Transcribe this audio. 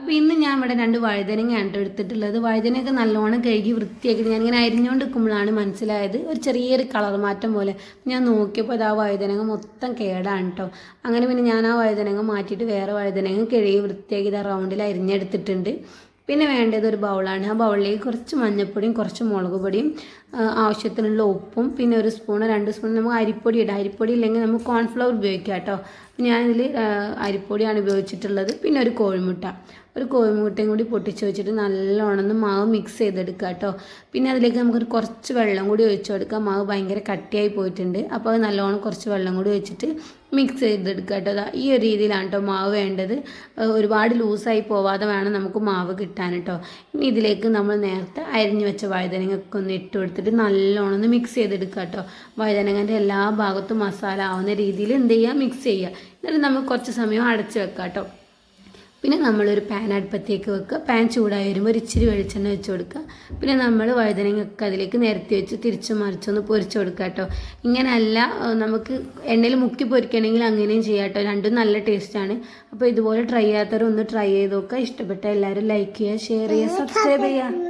അപ്പോൾ ഇന്ന് ഞാൻ ഇവിടെ രണ്ട് വഴുതനങ്ങയാണ് എടുത്തിട്ടുള്ളത്. വഴുതനയൊക്കെ നല്ലോണം കഴുകി വൃത്തിയാക്കി ഞാനിങ്ങനെ അരിഞ്ഞുകൊണ്ട് നിൽക്കുമ്പോഴാണ് മനസ്സിലായത്. ഒരു ചെറിയൊരു കളർ മാറ്റം പോലെ. ഞാൻ നോക്കിയപ്പോൾ അത് ആ വഴുതനങ്ങ മൊത്തം കേടാണ് കേട്ടോ. അങ്ങനെ പിന്നെ ഞാൻ ആ വഴുതനങ്ങ മാറ്റിയിട്ട് വേറെ വഴുതനങ്ങ കഴുകി വൃത്തിയാക്കി ആ റൗണ്ടിൽ അരിഞ്ഞെടുത്തിട്ടുണ്ട്. പിന്നെ വേണ്ടത് ഒരു ബൗളാണ് ആ ബൗളിലേക്ക് കുറച്ച് മഞ്ഞൾപ്പൊടിയും കുറച്ച് മുളക് പൊടിയും ആവശ്യത്തിനുള്ള ഉപ്പും പിന്നെ ഒരു സ്പൂൺ രണ്ട് സ്പൂൺ നമുക്ക് അരിപ്പൊടി ഇടാം. അരിപ്പൊടി ഇല്ലെങ്കിൽ നമുക്ക് കോൺഫ്ലവർ ഉപയോഗിക്കാം കേട്ടോ. ഞാനിതിൽ അരിപ്പൊടിയാണ് ഉപയോഗിച്ചിട്ടുള്ളത്. പിന്നെ ഒരു കോഴിമുട്ട. ഒരു കോഴിമുട്ടയും കൂടി പൊട്ടിച്ച് വെച്ചിട്ട് നല്ലോണം ഒന്ന് മാവ് മിക്സ് ചെയ്തെടുക്കുക കേട്ടോ പിന്നെ അതിലേക്ക് നമുക്കൊരു കുറച്ച് വെള്ളം കൂടി ഒഴിച്ചു കൊടുക്കാം. മാവ് ഭയങ്കര കട്ടിയായി പോയിട്ടുണ്ട്. അപ്പോൾ അത് നല്ലോണം കുറച്ച് വെള്ളം കൂടി ഒഴിച്ചിട്ട് മിക്സ് ചെയ്തെടുക്കുക കേട്ടോ ഈ ഒരു രീതിയിലാണ് കേട്ടോ മാവ് വേണ്ടത്. ഒരുപാട് ലൂസായി പോവാതെ വേണം നമുക്ക് മാവ് കിട്ടാൻ കേട്ടോ ഇനി ഇതിലേക്ക് നമ്മൾ നേരത്തെ അരിഞ്ഞു വെച്ച വഴുതനങ്ങൊക്കെ ഒന്ന് ഇട്ട് കൊടുത്തിട്ട് നല്ലോണം ഒന്ന് മിക്സ് ചെയ്തെടുക്കുക കേട്ടോ വഴുതനങ്ങന്റെ എല്ലാ ഭാഗത്തും മസാല ആവുന്ന രീതിയിൽ എന്ത് ചെയ്യുക മിക്സ് ചെയ്യുക എന്നിട്ട് നമുക്ക് കുറച്ച് സമയം അടച്ച് വെക്കാം കേട്ടോ പിന്നെ നമ്മളൊരു പാൻ അടുപ്പത്തേക്ക് വെക്കുക. പാൻ ചൂടായി വരുമ്പോൾ ഒരു ഇച്ചിരി വെളിച്ചെണ്ണ വെച്ച് കൊടുക്കുക. പിന്നെ നമ്മൾ വഴുതനങ്ങയൊക്കെ അതിലേക്ക് നിരത്തി വെച്ച് തിരിച്ചു മറിച്ചൊന്ന് പൊരിച്ചു കൊടുക്കുക കേട്ടോ. ഇങ്ങനെയല്ല നമുക്ക് എണ്ണയിൽ മുക്കി പൊരിക്കണമെങ്കിൽ അങ്ങനെയും ചെയ്യാം കേട്ടോ. രണ്ടും നല്ല ടേസ്റ്റാണ് അപ്പോൾ ഇതുപോലെ ട്രൈ ചെയ്യാത്തവരൊന്ന് ട്രൈ ചെയ്ത് നോക്കുക. ഇഷ്ടപ്പെട്ട എല്ലാവരും ലൈക്ക് ചെയ്യുക ഷെയർ ചെയ്യുക സബ്സ്ക്രൈബ് ചെയ്യുക.